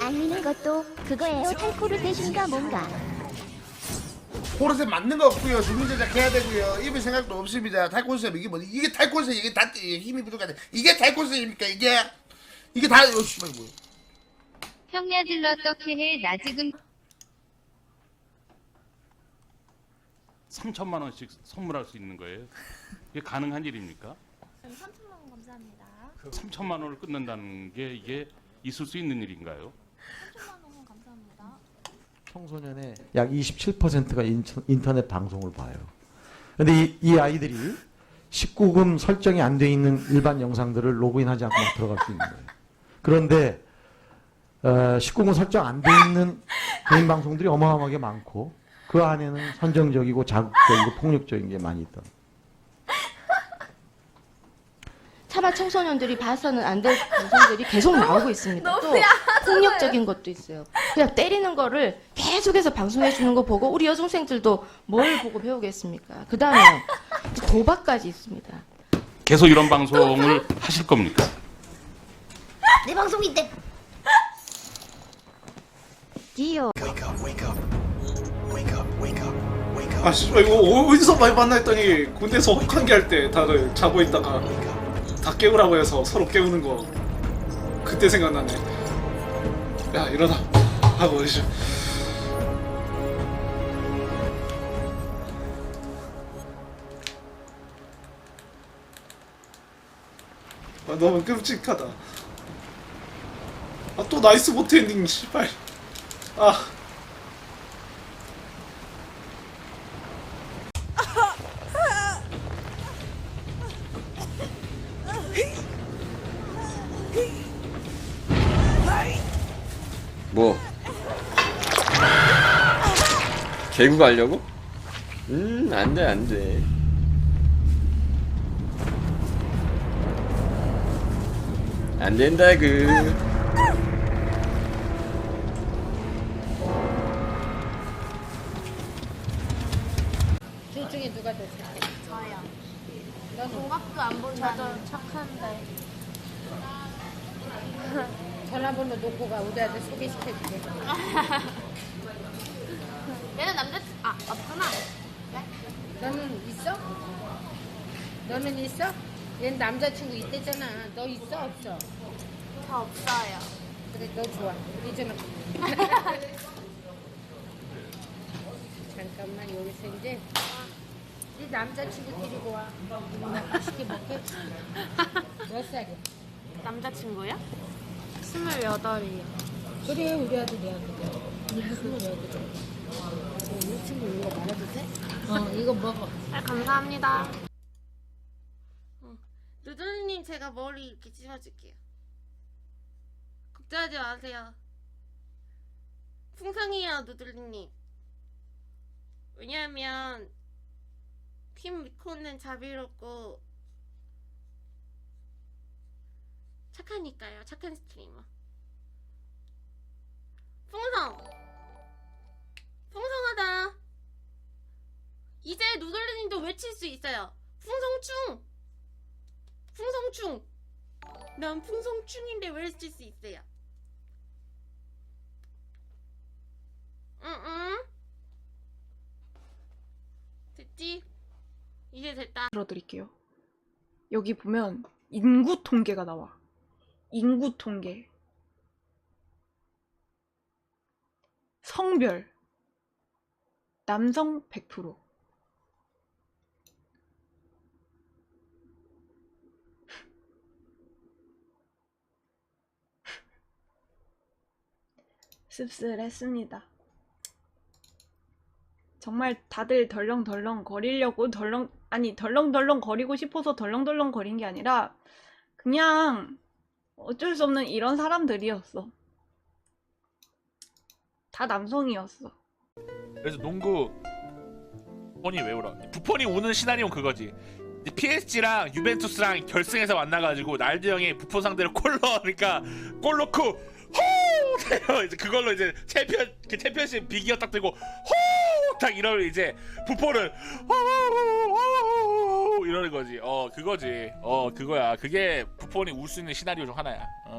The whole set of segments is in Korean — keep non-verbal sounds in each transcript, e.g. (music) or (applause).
안 미는 것도 그거예요. 탈코르 대신가 뭔가. 포르세 맞는 거 없고요. 주민 제작 해야 되고요. 입을 생각도 없습니다. 탈콘셉 이게 뭐지? 이게 탈콘셉 이게 다 이게 힘이 부족하대. 이게 탈콘셉입니까? 이게 이게 다 어, 씨발 뭐. 형야들로 어떻게 해? 나 지금 3천만 원씩 선물할 수 있는 거예요. 이게 가능한 일입니까? 3천만 원 감사합니다. 3천만 원을 끊는다는 게 이게 있을 수 있는 일인가요? 3천만 원 감사합니다. 청소년의 약 27%가 인터넷 방송을 봐요. 근데 이, 이 아이들이 19금 설정이 안 돼 있는 일반 영상들을 로그인하지 않고 막 들어갈 수 있는 거예요. 그런데 어, 19금 설정 안 돼 있는 개인 방송들이 어마어마하게 많고 그 안에는 선정적이고 자극적이고 폭력적인 게 많이 있다. 차마 청소년들이 봐서는 안될 방송들이 계속 나오고 있습니다. 또 폭력적인 것도 있어요. 그냥 때리는 거를 계속해서 방송해 주는 거 보고 우리 여중생들도 뭘 보고 배우겠습니까? 그 다음에 도박까지 있습니다. 계속 이런 방송을 하실 겁니까? 내 방송인데. 디오. 아 이거 어디서 많이 봤나 했더니 군대에서 혹한기 할 때 다들 자고 있다가 다 깨우라고 해서 서로 깨우는 거 그때 생각나네. 야 일어나. 하고 이제. 아 너무 끔찍하다. 아 또 나이스 보트 엔딩 씨발. 아 개구 가려고? 음, 안 돼, 안 돼. 안 된다, 그. 둘 중에 누가 더 착해? 저요. 너 동갑도 안 본다는. 저도 착한데. 전화번호 놓고 가 우리 아들 소개시켜줄게. (laughs) 얘는 남자 아 없구나. 너는 있어? 너는 있어? 얘는 남자친구 있대잖아. 너 있어 없어? 저 없어요. 그래 너 좋아. 이제는 (laughs) 잠깐만 여기서 이제 네 남자친구 데리고 와. 맛있게 먹게. 몇 살이야? 남자친구요? 스물여덟이요. 그래 우리 아들이 아들이야. 스물여덟. 어, 이 친구 이거 말해도 돼? 어 이거 먹어. 아, 감사합니다. 제가 머리 이렇게 찝어줄게요. 걱정하지 마세요. 풍성이에요 누들님. 왜냐하면 팀 미코는 자비롭고 착하니까요. 착한 스트리머. 풍성. 풍성하다. 이제 누들님도 외칠 수 있어요. 풍성충. 풍성충. 난 풍성충인데 외칠 수 있어요. 응응. 됐지? 이제 됐다. 들어드릴게요. 여기 보면 인구 통계가 나와. 인구 통계. 성별. 남성 100%. 씁쓸했습니다. 정말 다들 덜렁덜렁 거리려고 덜렁 아니 덜렁덜렁 거리고 싶어서 덜렁덜렁 거린 게 아니라 그냥 어쩔 수 없는 이런 사람들이었어. 다 남성이었어. 그래서 농구 부폰이 왜 울어? 부폰이 우는 시나리오 그거지. PSG랑 유벤투스랑 결승에서 만나가지고 날드 형이 부폰 상대로 골 넣으니까 골 넣고 호우 때려 이제 그걸로 이제 챔피언 그 챔피언십 비기어 딱 들고 호우 딱 이러면 이제 부폰은 호우 이러는 거지. 어 그거지. 어 그거야. 그게 부폰이 울수 있는 시나리오 중 하나야. 어.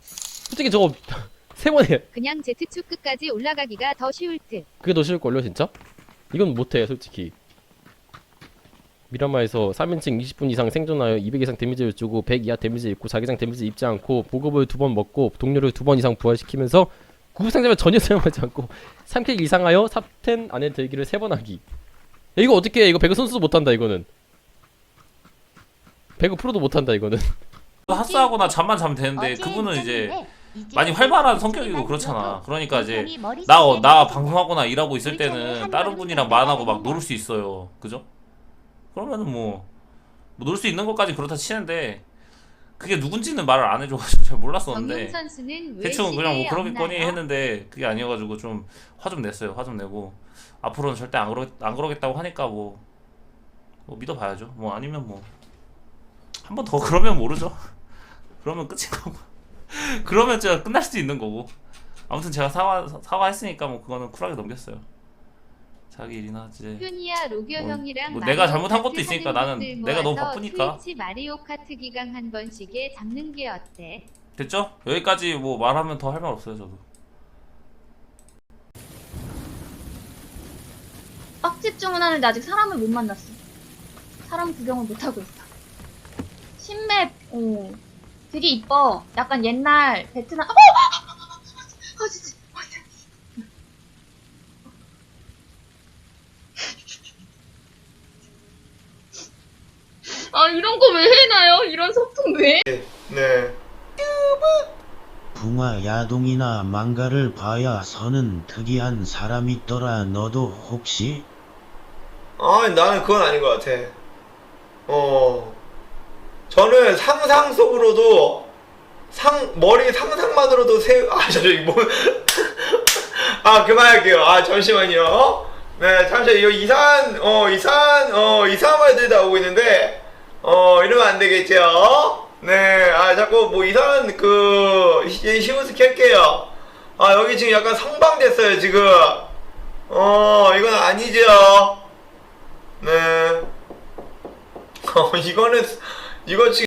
솔직히 저거 (laughs) 세 번에 그냥 Z축 끝까지 올라가기가 더 쉬울 듯. 그게 더 쉬울 걸요 진짜? 이건 못해 솔직히 미라마에서 3인칭 20분 이상 생존하여 200 이상 데미지를 주고 100 이하 데미지 입고 자기장 데미지 입지 않고 보급을 두 번 먹고 동료를 두 번 이상 부활시키면서 구급 상자를 전혀 (laughs) 사용하지 않고 3킬 이상하여 삽텐 안에 들기를 세 번 하기 야, 이거 어떻게 해 이거 배그 선수도 못한다 이거는 배그 프로도 못한다 이거는 (laughs) 하스하거나 잠만 자면 되는데 그분은 이제 많이 활발한 성격이고 그렇잖아. 그러니까 이제 나, 어, 나 방송하거나 일하고 있을 때는 다른 분이랑 만하고 막 놀을 수 있어요. 그죠? 그러면은 뭐, 뭐 놀 수 있는 것까지 그렇다 치는데 그게 누군지는 말을 안 해줘가지고 (laughs) 잘 몰랐었는데 대충 그냥 뭐 그러겠거니? 했는데 그게 아니어가지고 좀 화 좀 냈어요. 화 좀 내고 앞으로는 절대 안 그러 안 그러겠다고 하니까 뭐, 뭐 믿어봐야죠. 뭐 아니면 뭐 한 번 더 (laughs) 그러면 모르죠. (laughs) 그러면 끝인 거고. 그러면 진짜 끝날 수도 있는 거고. 아무튼 제가 사과 사과했으니까 뭐 그거는 쿨하게 넘겼어요. 자기 일이나 이제 효니야 로교 뭐, 형이랑 뭐 마리오 내가 잘못한 것도 카트 있으니까 하는 나는 내가 너무 모아서 바쁘니까. 트위치 마리오 카트 기강 한 번씩에 잡는 게 어때? 됐죠? 여기까지 뭐 말하면 더 할 말 없어요 저도. 빵집 주문하는데 아직 사람을 못 만났어. 사람 구경을 못 하고 있어. 신맵, 어, 되게 이뻐. 약간 옛날 베트남. 어! 아 진짜. 이런 거 왜 해놔요? 이런 소품 왜? 네. 붕화 야동이나 망가를 봐야 서는 특이한 사람 있더라. 너도 혹시? 아 나는 그건 아닌 것 같아. 어 저는 상상 속으로도 상 머리 상상만으로도 새아 (laughs) 저기 뭐아 그만할게요. 아 잠시만요. 네 잠시 이거 이상한 어 이상한 어 이상한 말들이 나오고 있는데 어 이러면 안 되겠죠. 네, 아 자꾸 뭐 이상한 그 시- 시우스 켤게요. 아 여기 지금 약간 성방됐어요 지금. 어 이건 아니죠. 네. 어, (laughs) 이거는, 이거 지금.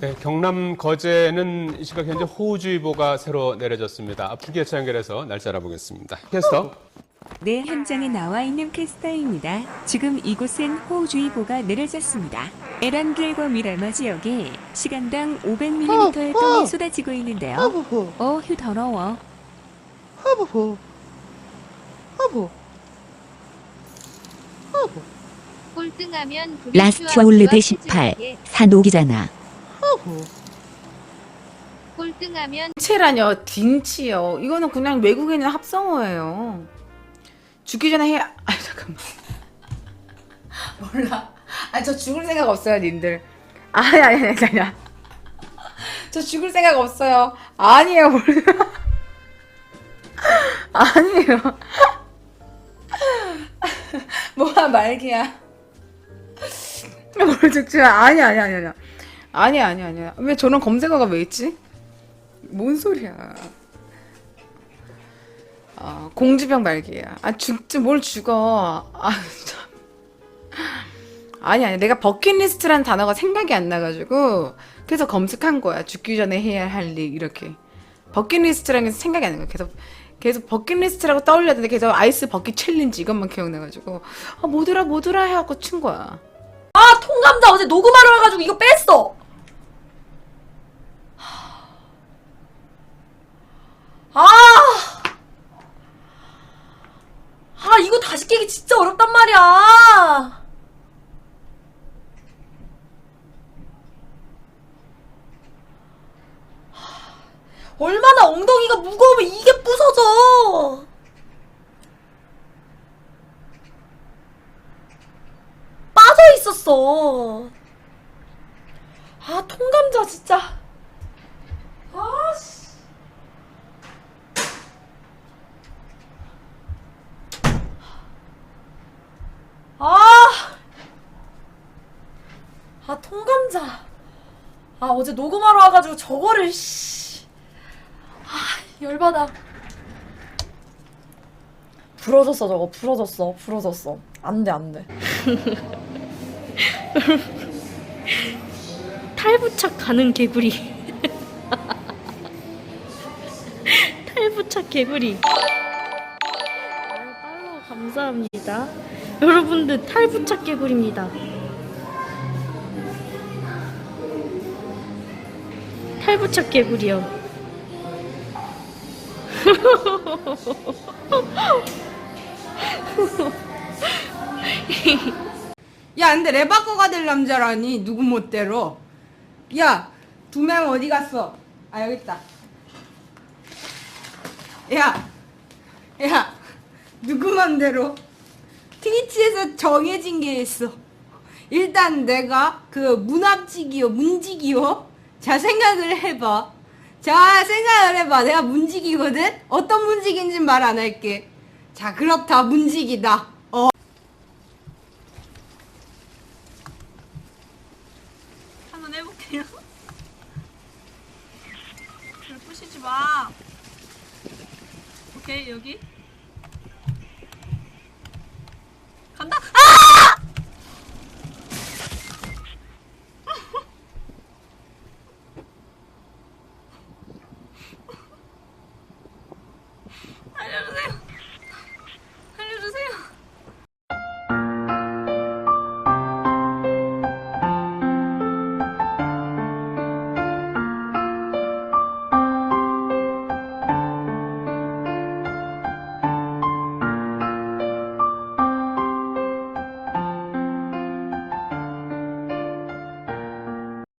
네, 경남 거제는 이 시각 현재 호우주의보가 새로 내려졌습니다. 예차 연결해서 날짜 알아보겠습니다. 캐스터. 네, 현장에 나와 있는 캐스터입니다. 지금 이곳엔 호우주의보가 내려졌습니다. 에란길과 미라마 지역에 시간당 500mm의 똥이 쏟아지고 있는데요. 어, 휴 더러워. 허브호. 허브. 허브. 꼴등하면 라스트 올르드 18. 산옥이잖아. 허브. 꼴등하면 딩치라뇨 딩치요 이거는 그냥 외국에 있는 합성어예요 죽기 전에 해야 (laughs) 아 잠깐만. (laughs) 몰라. 아니 저 죽을 생각 없어요 님들. 아니 아니 아니 아니. (laughs) 저 죽을 생각 없어요. 아니에요 몰라. 아니에요. 뭐야 말기야. 뭘 죽지? 아니 아니 아니 아니. 아니 아니 아니. 왜 저런 검색어가 왜 있지? 뭔 소리야? 아, 공주병 말기야. 아, 죽지, 뭘 죽어. 아, 참. 아니, 아니. 내가 버킷리스트라는 단어가 생각이 안 나가지고, 그래서 검색한 거야. 죽기 전에 해야 할 일, 이렇게. 버킷리스트라는 게 생각이 안 거야. 계속, 계속 버킷리스트라고 떠올렸는데, 계속 아이스 버킷 챌린지 이것만 기억나가지고, 아, 뭐더라, 뭐더라 해갖고 친 거야. 아 통감자 어제 녹음하러 와가지고 이거 뺐어 아! 아 이거 다시 깨기 진짜 어렵단 말이야 얼마나 엉덩이가 무거우면 이게 부서져 빠져 있었어. 아, 통감자 진짜. 아, 씨. 아. 아, 통감자. 아, 어제 녹음하러 와가지고 저거를, 씨. 아, 열받아. 부러졌어, 저거. 부러졌어. 부러졌어. 안 돼, 안 돼. (laughs) 탈부착 가는 개구리. (laughs) 탈부착 개구리. 아유, 팔로우 감사합니다. 여러분들 탈부착 개구리입니다. 탈부착 개구리요. (laughs) 야, 근데 레바커가 될 남자라니 누구 멋대로? 야, 두 명 어디 갔어? 아 여기 있다. 야, 야, 누구 맘대로? 트위치에서 정해진 게 있어. 일단 내가 그 문합직이요, 문직이요. 자 생각을 해봐. 자 생각을 해봐. 내가 문직이거든. 어떤 문직인지 말 안 할게. 자 그렇다 문직이다. 어. 한번 해볼게요. 불 부시지 마. 오케이 여기.